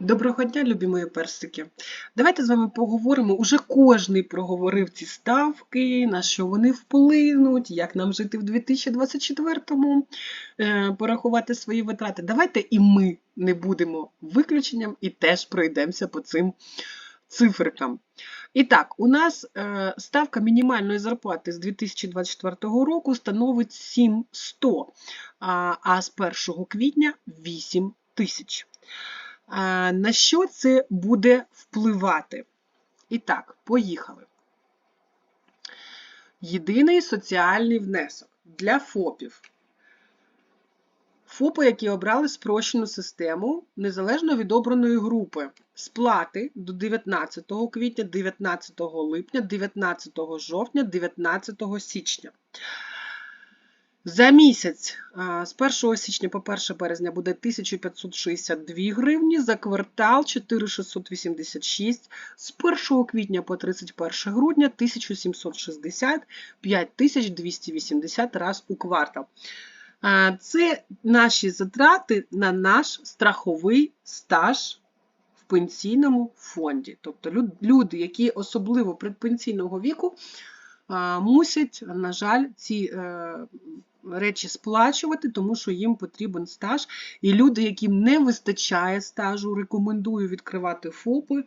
Доброго дня, любі мої персики. Давайте з вами поговоримо. Уже кожний проговорив ці ставки, на що вони вплинуть, як нам жити в 2024-му, е, порахувати свої витрати. Давайте і ми не будемо виключенням і теж пройдемося по цим циферкам. І так, у нас е, ставка мінімальної зарплати з 2024 року становить 7100, а, з 1 квітня 8 тисяч. На що це буде впливати? І так, поїхали. Єдиний соціальний внесок для ФОПів. ФОПи, які обрали спрощену систему незалежно від обраної групи. Сплати до 19 квітня, 19 липня, 19 жовтня, 19 січня. За місяць з 1 січня по 1 березня буде 1562 гривні, за квартал 4686, з 1 квітня по 31 грудня 1760, 5280 раз у квартал. Це наші затрати на наш страховий стаж в пенсійному фонді. Тобто люди, які особливо предпенсійного віку, мусять, на жаль, ці е, речі сплачувати, тому що їм потрібен стаж. І люди, яким не вистачає стажу, рекомендую відкривати ФОПи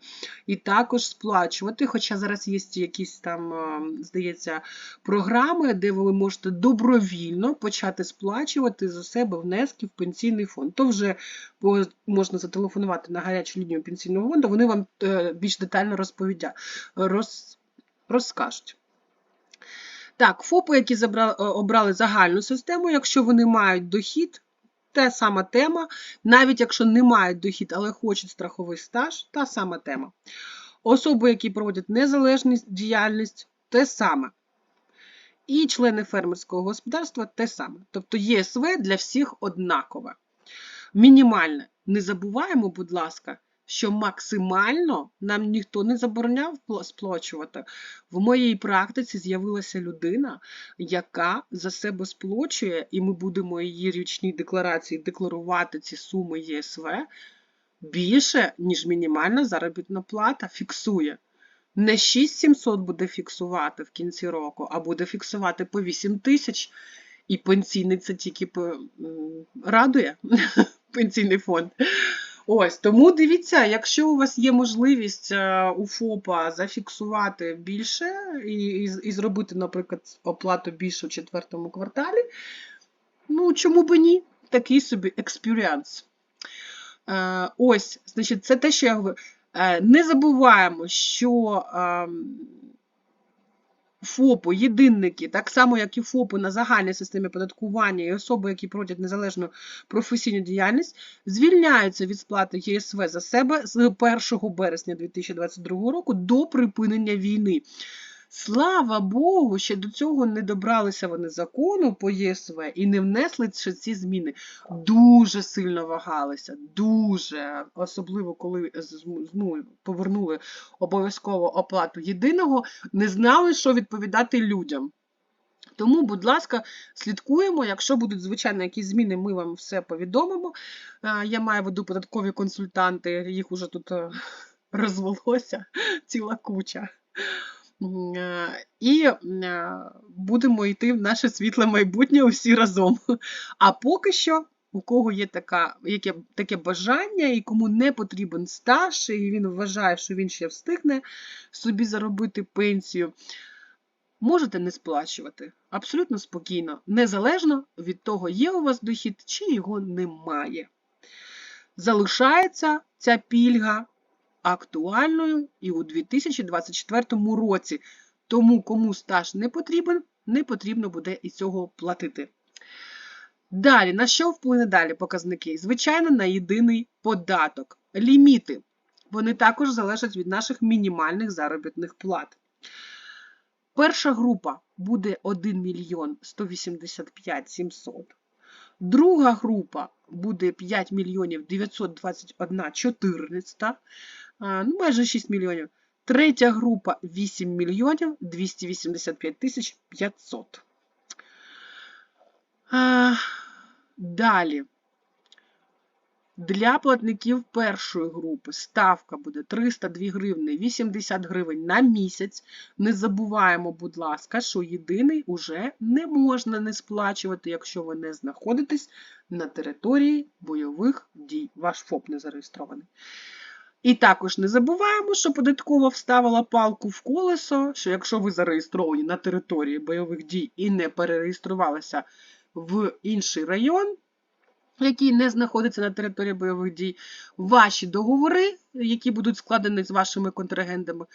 і також сплачувати. Хоча зараз є якісь там, здається, програми, де ви можете добровільно почати сплачувати за себе внески в пенсійний фонд. То вже можна зателефонувати на гарячу лінію пенсійного фонду, вони вам е, більш детально розповідять, роз, розкажуть. Так, ФОПи, які е, обрали загальну систему, якщо вони мають дохід, та сама тема. Навіть якщо не мають дохід, але хочуть страховий стаж, та сама тема. Особи, які проводять незалежну діяльність, те саме. І члени фермерського господарства те саме. Тобто ЄСВ для всіх однакове. Мінімальне. Не забуваємо, будь ласка, що максимально нам ніхто не забороняв сплачувати. В моїй практиці з'явилася людина, яка за себе сплачує, і ми будемо її річній декларації декларувати ці суми ЄСВ більше, ніж мінімальна заробітна плата фіксує. Не 6700 буде фіксувати в кінці року, а буде фіксувати по 8 тисяч. І пенсійний це тільки радує пенсійний фонд. Ось, тому дивіться, якщо у вас є можливість е, у ФОПа зафіксувати більше і, і, і зробити, наприклад, оплату більше у четвертому кварталі, ну, чому б ні? Такий собі експіріанс. Ось, значить, це те, що я говорю. Е, не забуваємо, що ФОПу, єдинники, так само, як і ФОПи на загальній системі податкування і особи, які проводять незалежну професійну діяльність, звільняються від сплати ЄСВ за себе з 1 березня 2022 року до припинення війни. Слава Богу, ще до цього не добралися вони закону по ЄСВ і не внесли ще ці зміни. Дуже сильно вагалися, дуже, особливо коли ну, повернули обов'язково оплату єдиного, не знали, що відповідати людям. Тому, будь ласка, слідкуємо. Якщо будуть, звичайно, якісь зміни, ми вам все повідомимо. Я маю в виду податкові консультанти, їх уже тут е, розвелося ціла куча. Е, і е, будемо йти в наше світле майбутнє усі разом. А поки що, у кого є така, яке, таке бажання, і кому не потрібен стаж, і він вважає, що він ще встигне собі заробити пенсію, можете не сплачувати абсолютно спокійно, незалежно від того, є у вас дохід чи його немає. Залишається ця пільга актуальною і у 2024 році. Тому, кому стаж не потрібен, не потрібно буде і цього платити. Далі, на що вплине далі показники? Звичайно, на єдиний податок. Ліміти. Вони також залежать від наших мінімальних заробітних плат. Перша група буде 1 мільйон 185 700. Друга група буде 5 мільйонів 921 14 ну, майже 6 мільйонів. Третя група 8 мільйонів 285 тисяч 500. Далі. Для платників першої групи ставка буде 302 гривни 80 гривень на місяць. Не забуваємо, будь ласка, що єдиний уже не можна не сплачувати, якщо ви не знаходитесь на території бойових дій. Ваш ФОП не зареєстрований. І також не забуваємо, що податкова вставила палку в колесо, що якщо ви зареєстровані на території бойових дій і не перереєструвалися в інший район, який не знаходиться на території бойових дій, ваші договори, які будуть складені з вашими контрагентами,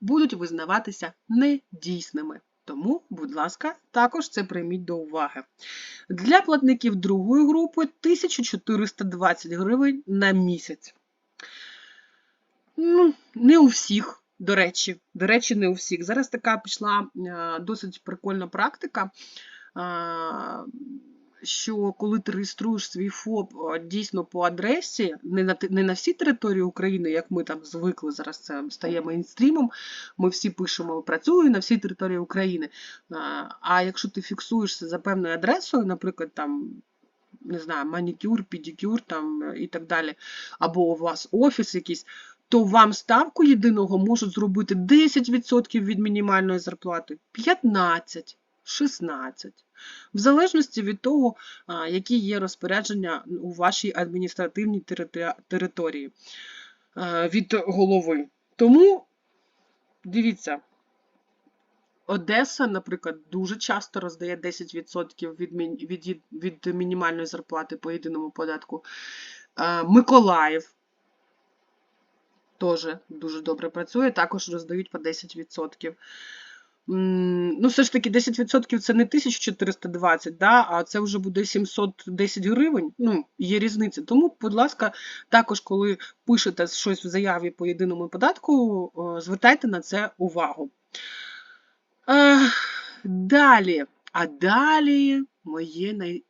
будуть визнаватися недійсними. Тому, будь ласка, також це прийміть до уваги. Для платників другої групи 1420 гривень на місяць. Ну, не у всіх, до речі. До речі, не у всіх. Зараз така пішла е, досить прикольна практика, е, що коли ти реєструєш свій ФОП е, дійсно по адресі, не на, не на всій території України, як ми там звикли, зараз це стає мейнстрімом, ми всі пишемо працюю на всій території України. А якщо ти фіксуєшся за певною адресою, наприклад, там. Не знаю, манікюр, педикюр там і так далі, або у вас офіс якийсь, то вам ставку єдиного можуть зробити 10% від мінімальної зарплати, 15, 16. В залежності від того, які є розпорядження у вашій адміністративній території від голови. Тому дивіться. Одеса, наприклад, дуже часто роздає 10% від, від, від мінімальної зарплати по єдиному податку. Миколаїв теж дуже добре працює, також роздають по 10%. Ну, все ж таки, 10% це не 1420, да, а це вже буде 710 гривень. Ну, є різниця. Тому, будь ласка, також, коли пишете щось в заяві по єдиному податку, звертайте на це увагу. Е, Далі. А далі моє най...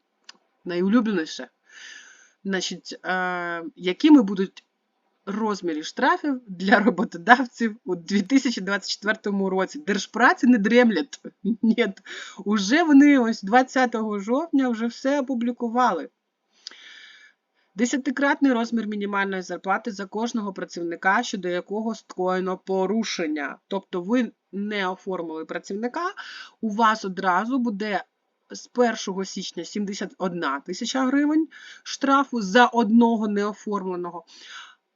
найулюбленіше. Значить, е, якими будуть розмірі штрафів для роботодавців у 2024 році. Держпраці не дремлять. Ні, уже вони ось 20 жовтня вже все опублікували. Десятикратний розмір мінімальної зарплати за кожного працівника, щодо якого скоєно порушення. Тобто ви не оформили працівника, у вас одразу буде з 1 січня 71 тисяча гривень штрафу за одного неоформленого.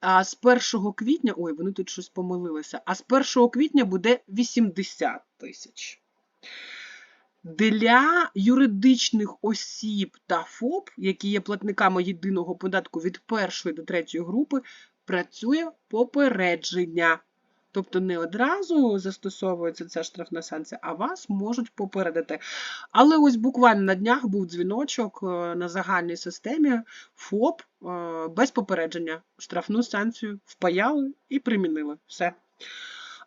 А з 1 квітня, ой, вони тут щось помилилися, а з 1 квітня буде 80 тисяч. Для юридичних осіб та ФОП, які є платниками єдиного податку від першої до третьої групи, працює попередження. Тобто не одразу застосовується ця штрафна санкція, а вас можуть попередити. Але ось буквально на днях був дзвіночок е, на загальній системі ФОП е, без попередження. Штрафну санкцію впаяли і примінили. Все.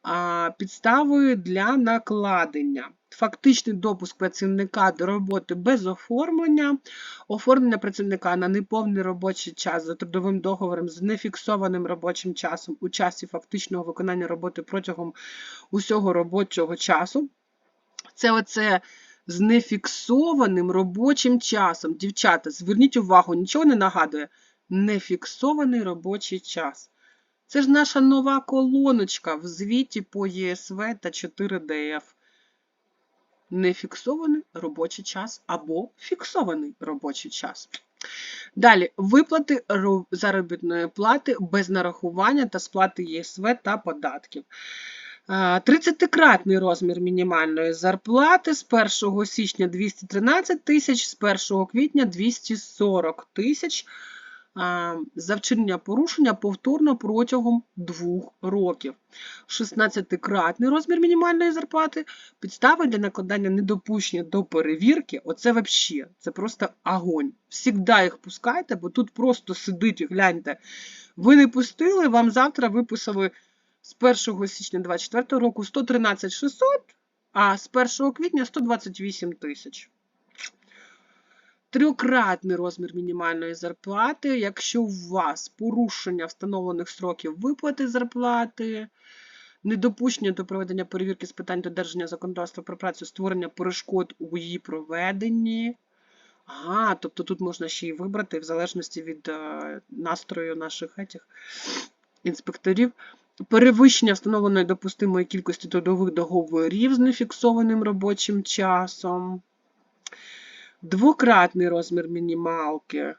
А, Підставою для накладення. Фактичний допуск працівника до роботи без оформлення, оформлення працівника на неповний робочий час за трудовим договором з нефіксованим робочим часом у часі фактичного виконання роботи протягом усього робочого часу. Це оце з нефіксованим робочим часом. Дівчата, зверніть увагу, нічого не нагадує. Нефіксований робочий час. Це ж наша нова колоночка в звіті по ЄСВ та 4ДФ. Нефіксований робочий час або фіксований робочий час. Далі виплати заробітної плати без нарахування та сплати ЄСВ та податків. 30-кратний розмір мінімальної зарплати з 1 січня 213 тисяч, з 1 квітня 240 тисяч за вчинення порушення повторно протягом двох років. 16-кратний розмір мінімальної зарплати, підстави для накладання недопущення до перевірки, оце взагалі, це просто огонь. Всігда їх пускайте, бо тут просто сидить, і гляньте. Ви не пустили, вам завтра виписали з 1 січня 2024 року 113 600, а з 1 квітня 128 тисяч. Трьохкратний розмір мінімальної зарплати, якщо у вас порушення встановлених сроків виплати зарплати, недопущення до проведення перевірки з питань додержання законодавства про працю, створення перешкод у її проведенні, Ага, тобто тут можна ще й вибрати в залежності від е, настрою наших етіх, інспекторів. Перевищення встановленої допустимої кількості трудових договорів з нефіксованим робочим часом. Двократний розмір мінімалки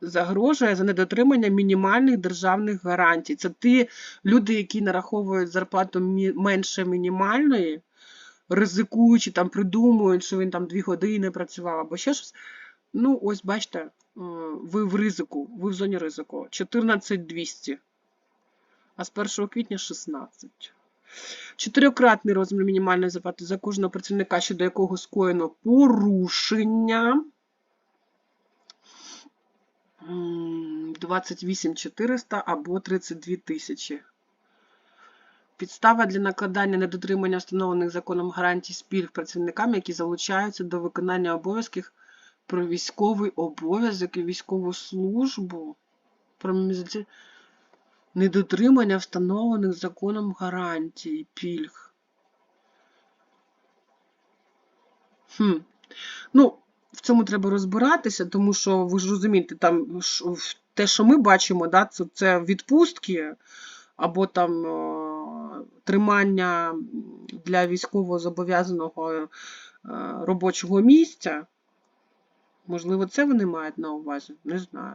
загрожує за недотримання мінімальних державних гарантій. Це ті люди, які нараховують зарплату менше мінімальної, ризикуючи, там придумують, що він там дві години працював або ще щось. Ну, ось бачите, е, ви в ризику, ви в зоні ризику. 14200, а з 1 квітня 16. Чотирикратний розмір мінімальної зарплати за кожного працівника, щодо якого скоєно порушення. М, 28 400 або 32 тисячі. Підстава для накладання недотримання встановлених законом гарантій спільг працівникам, які залучаються до виконання обов'язків про військовий обов'язок і військову службу. Про недотримання встановлених законом гарантій пільг. Хм. Ну, в цьому треба розбиратися, тому що ви ж розумієте, там те, що ми бачимо, да, це, це відпустки або там е, тримання для військово зобов'язаного е, робочого місця. Можливо, це вони мають на увазі, не знаю.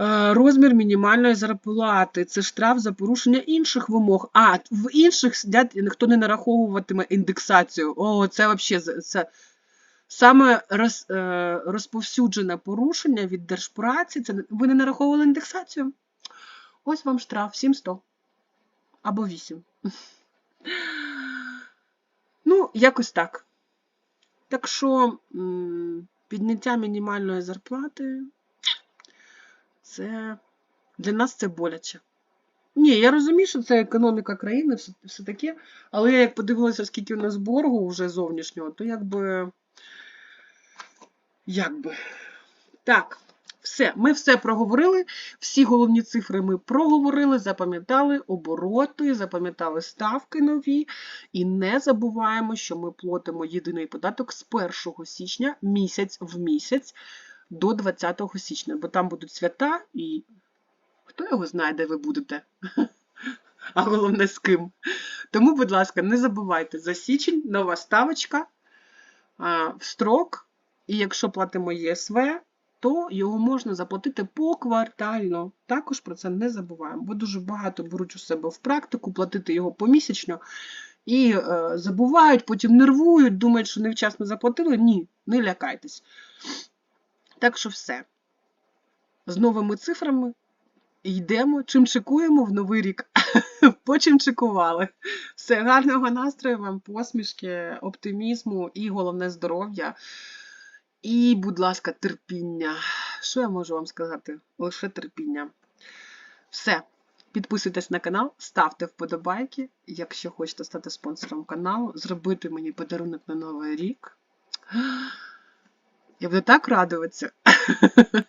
Е, Розмір мінімальної зарплати це штраф за порушення інших вимог. А, в інших сидять, ніхто не нараховуватиме індексацію. О, це взагалі це саме роз, е, розповсюджене порушення від держпраці. Це ви не нараховували індексацію? Ось вам штраф 700 або 8. Ну, якось так. Так що підняття мінімальної зарплати це для нас це боляче. Ні, я розумію, що це економіка країни, все, все таке, але я як подивилася, скільки у нас боргу вже зовнішнього, то якби. Якби. Так, все, ми все проговорили. Всі головні цифри ми проговорили, запам'ятали обороти, запам'ятали ставки нові. І не забуваємо, що ми платимо єдиний податок з 1 січня місяць в місяць до 20 січня, бо там будуть свята, і хто його знає, де ви будете. А головне з ким. Тому, будь ласка, не забувайте за січень, нова ставочка в строк. І якщо платимо ЄСВ, то його можна заплатити поквартально. Також про це не забуваємо, бо дуже багато беруть у себе в практику, платити його помісячно і е, забувають, потім нервують, думають, що невчасно заплатили. Ні, не лякайтесь. Так що все. З новими цифрами йдемо, чимчикуємо в новий рік. Почимчикували. Все, гарного настрою вам, посмішки, оптимізму і головне здоров'я. І, будь ласка, терпіння. Що я можу вам сказати? Лише терпіння. Все. Підписуйтесь на канал, ставте вподобайки, якщо хочете стати спонсором каналу, зробити мені подарунок на Новий рік. Я буду так радуватися.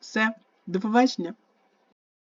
Все, до побачення.